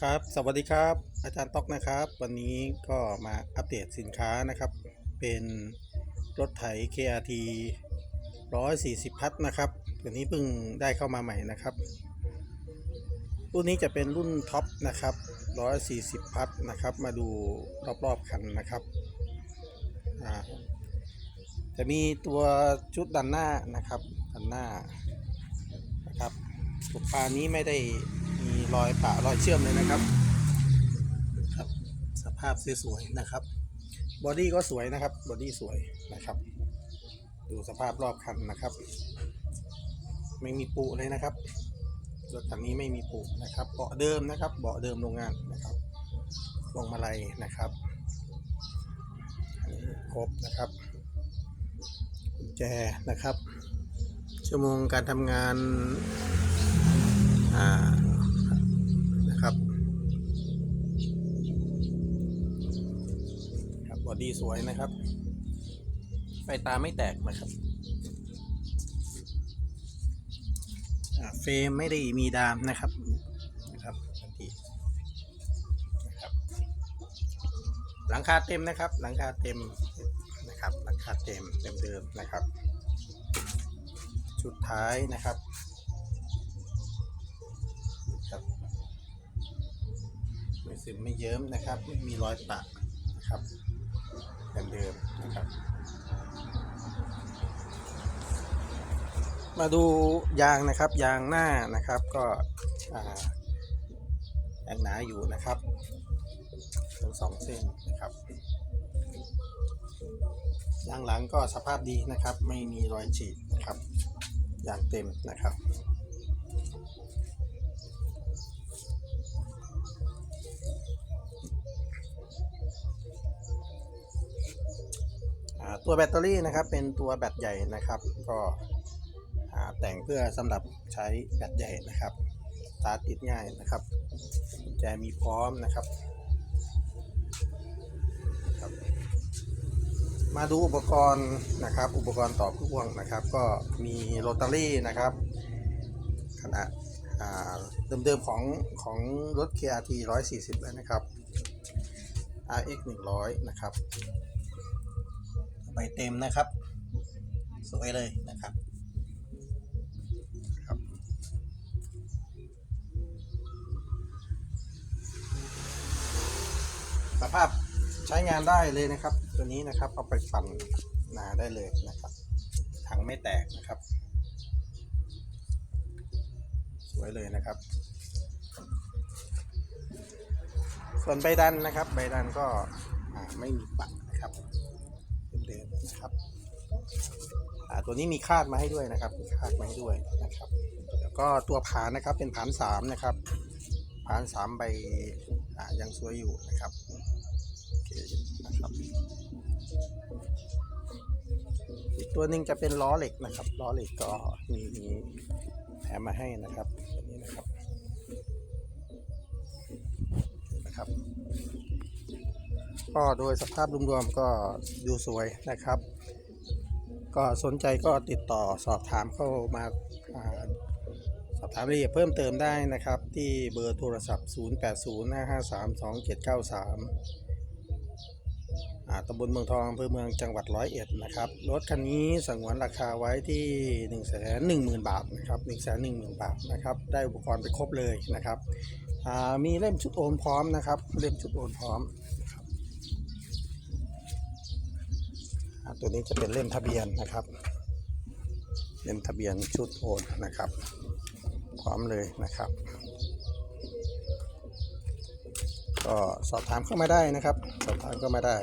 ครับ สวัสดีครับ อาจารย์ต๊อกนะครับ วันนี้ก็มาอัปเดตสินค้านะครับ เป็นรถไถ KRT 140 พัทนะครับตัวนี้เพิ่งได้เข้ามาใหม่นะครับ รุ่นนี้จะเป็นรุ่นท็อปนะครับ 140 พัทนะครับ มาดูรอบๆคันนะครับจะมีตัวชุดดันหน้านะครับ ดันหน้านะครับตุกปลานี้ไม่ได้ รอยปะรอยเชื่อมเลยนะครับครับ สภาพสวยๆนะครับบอดี้ก็สวยนะครับบอดี้สวยนะครับ ดูสภาพรอบคันนะครับ ไม่มีปุเลยนะครับรถคันนี้ไม่มีปุนะครับเบาะเดิมนะครับเบาะเดิมโรงงานนะครับลงมาลัยนะครับอันนี้ครบนะครับกุญแจนะครับ ชั่วโมงการทำงานอ่า อดีสวยนะครับไฟตาไม่แตกนะครับเฟรมไม่ได้มีดามนะครับนะครับทันทีนะครับหลังคาเต็มนะครับ หลังคาเต็มนะครับหลังคาเต็มเดิมๆนะครับ ชุดท้ายนะครับครับไม่ซึมไม่เยิ้มนะครับ ไม่มีรอยปะนะครับ เดิมนะครับ มาดูยางนะครับ ยางหน้านะครับก็อ่ายางหนาอยู่นะครับทั้งสองเส้นนะครับยางหลังก็สภาพดีนะครับ ไม่มีรอยฉีดนะครับยางเต็มนะครับ ตัวแบตเตอรี่นะครับเป็นตัวแบตใหญ่นะครับ ก็อ่าแต่งเพื่อสำหรับใช้แบตใหญ่นะครับสตาร์ทติดง่ายนะครับกุญแจมีพร้อมนะครับ มาดูอุปกรณ์นะครับ อุปกรณ์ต่อพ่วงนะครับ ก็มีโรตารี่นะครับขนาดเดิมๆของของรถ KRT 140เลยนะครับ RX 100 นะครับ ใบเต็มนะครับ สวยเลยนะครับครับ สภาพใช้งานได้เลยนะครับ ตัวนี้นะครับเอาไปปั่นนาได้เลยนะครับถังไม่แตกนะครับ สวยเลยนะครับ ส่วนใบดันนะครับ ใบดันก็ไม่มีปัก ตัวนี้มีคาดมาให้ด้วยนะครับมีคาดมาให้ด้วยนะครับ แล้วก็ตัวผานนะครับเป็นผานสามนะครับผานสามใบยังสวยอยู่นะครับโอเคนะครับอีกตัวหนึ่งจะเป็นล้อเหล็กนะครับล้อเหล็กก็มีแถมมาให้นะครับนี้นะครับนะครับ ก็โดยสภาพรวมๆก็ดูสวยนะครับ ก็สนใจก็ติดต่อสอบถามเข้ามาอาสอบถามรายละเอียดเพิ่มเติมได้นะครับ ที่เบอร์โทรศัพท์ 0805532793อ่าตำบลเมืองทองอำเภอเมืองจังหวัดร้อยเอ็ดนะครับ รถคันนี้สงวนราคาไว้ที่ 1 1 0 0 0 0บาทนะครับ1 1 0 0 0 0 บาทนะครับ ได้อุปกรณ์ไปครบเลยนะครับอ่ามีเล่มชุดโอนพร้อมนะครับ เล่มชุดโอนพร้อม อ่า ตัวนี้จะเป็นเล่มทะเบียนนะครับ เล่มทะเบียนชุดโอนนะครับ พร้อมเลยนะครับ ก็สอบถามเข้ามาได้นะครับ สอบถามเข้ามาได้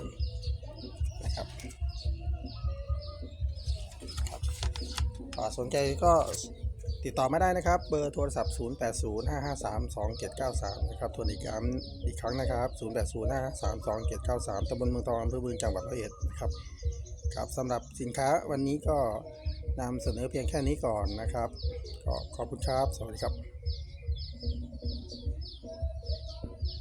นะครับสนใจก็ติดต่อไม่ได้นะครับ เบอร์โทรศัพท์ 0805532793 นะครับทวนอีกครั้งอีกครั้งนะครับ 0805532793ตำบลเมืองทองอำเภอเมืองจังหวัดร้อยเอ็ดนะครับ ครับสำหรับสินค้าวันนี้ก็นำเสนอเพียงแค่นี้ก่อนนะครับ ขอบคุณครับ สวัสดีครับ